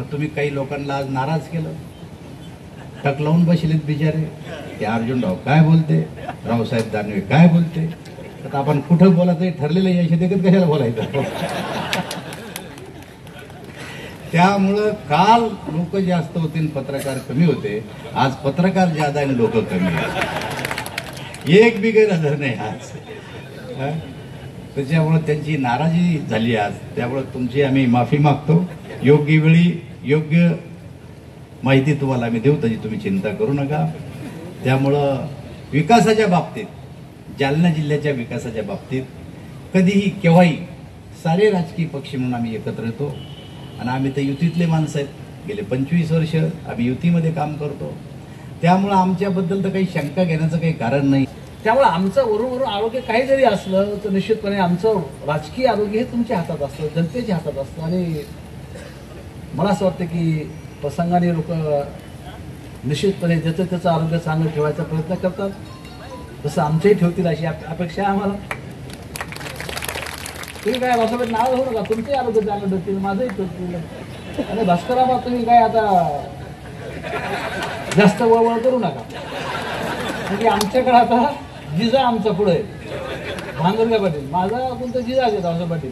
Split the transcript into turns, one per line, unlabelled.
पण तुम्ही काही लोकांना आज नाराज केलं? टक लावून बसलेत बिचारे. ते अर्जुनराव काय बोलते? रावसाहेब दानवे काय बोलते? आता आपण कुठं बोलायचं हे ठरलेलं यायचे देखील कशाला बोलायचं? त्यामुळं काल लोक जास्त होते आणि पत्रकार कमी होते. आज पत्रकार ज्यादा आणि लोक कमी आहेत. एक बी गैरहजर नाही आज. त्याच्यामुळं त्यांची नाराजी झाली आज. त्यामुळं तुमची आम्ही माफी मागतो. योग्य वेळी योग्य माहिती तुम्हाला आम्ही देऊ त्याची तुम्ही चिंता करू नका. त्यामुळं विकासाच्या बाबतीत जालना जिल्ह्याच्या विकासाच्या बाबतीत कधीही केव्हाही सारे राजकीय पक्ष म्हणून आम्ही एकत्र येतो. आणि आम्ही तर युतीतले माणसं आहेत. गेले पंचवीस वर्ष आम्ही युतीमध्ये काम करतो. त्यामुळं आमच्याबद्दल तर काही शंका घेण्याचं काही कारण नाही.
त्यामुळे आमचं वरून वरून आरोग्य काही जरी असलं तर निश्चितपणे आमचं राजकीय आरोग्य हे तुमच्या हातात असतं जनतेच्या हातात असतं आणि मला असं वाटतं की प्रसंगाने लोक निश्चितपणे ज्याचं त्याचं आरोग्य चांगलं ठेवायचा प्रयत्न करतात. तसं आमचंही ठेवतील अशी अपेक्षा आहे आम्हाला. तुम्ही काय भाषामध्ये नाव घेऊ नका. तुमचंही आरोग्य चांगलं ठेवतील माझंही ठेवतील. आणि भास्कराबा तुम्ही काय आता जास्त वळवळ करू नका. म्हणजे आमच्याकडे आता जिजा आमच्या पुढे भांगरगा पाटील. माझा कोणता जिजा आहे पाटील?